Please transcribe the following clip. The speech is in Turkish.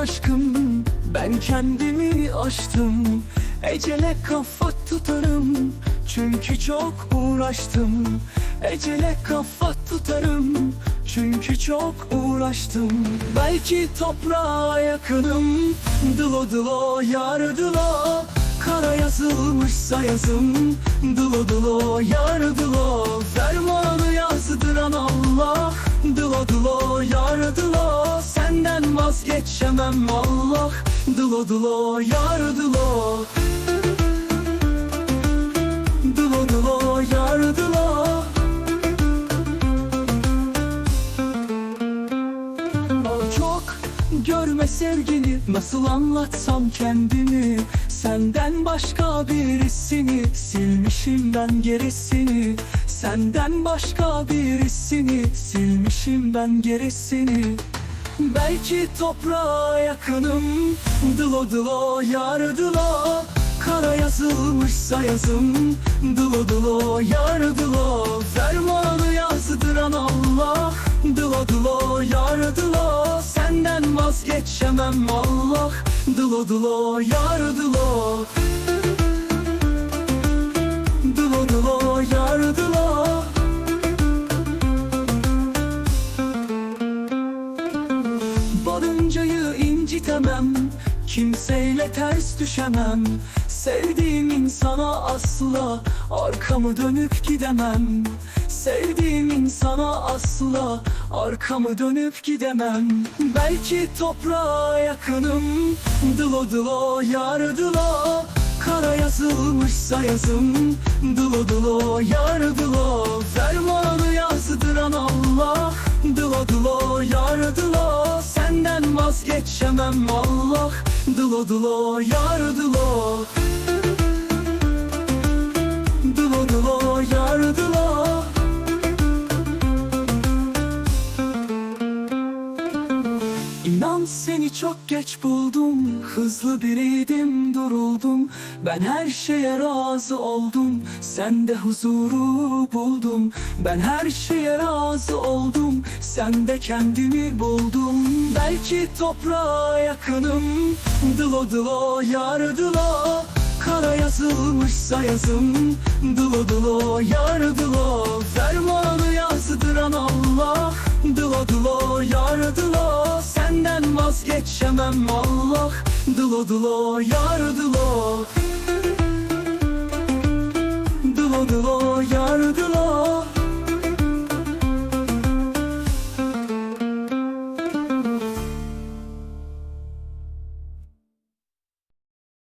aşkım Ben kendimi aştım. Ecele kafa tutarım Çünkü çok uğraştım. Ecele kafa tutarım Çünkü çok uğraştım. Belki toprağa yakınım Dılo dılo yar dılo Kara yazılmışsa yazım Dılo dılo yar dılo vazgeçemem Allah Dılo dılo yar dılo Dılo dılo yar dılo Çok görme sevgini Nasıl anlatsam kendimi? Senden başka birisini Silmişim ben gerisini. Senden başka birisini Silmişim ben gerisini Belki toprağa yakınım. Dılo dılo yar dılo Kara yazılmışsa yazım. Dılo dılo yar dılo Fermanı yazdıran Allah. Dılo dılo yar dılo Senden vazgeçemem Allah. Dılo dılo yar dılo incitemem Kimseyle ters düşemem. Sevdiğim insana asla Arkamı dönüp gidemem. Sevdiğim insana asla Arkamı dönüp gidemem. Belki toprağa yakınım. Dılo dılo yar dılo Kara yazılmışsa yazım. Dılo dılo yar dılo Fermanı yazdıran Allah vazgeçemem Allah Dılo dılo yar dılo Dılo dılo yar dılo İnan seni çok geç buldum. Hızlı biriydim duruldum. Ben her şeye razı oldum. Sen de huzuru buldum. Ben her şeye razı oldum. Sen de kendimi buldum. Belki toprağa yakınım. Dılo dılo yar dılo Kara yazılmışsa yazım. Dılo dılo yar dılo Vazgeçemem Allah Dılo dılo yar dılo Dılo dılo yar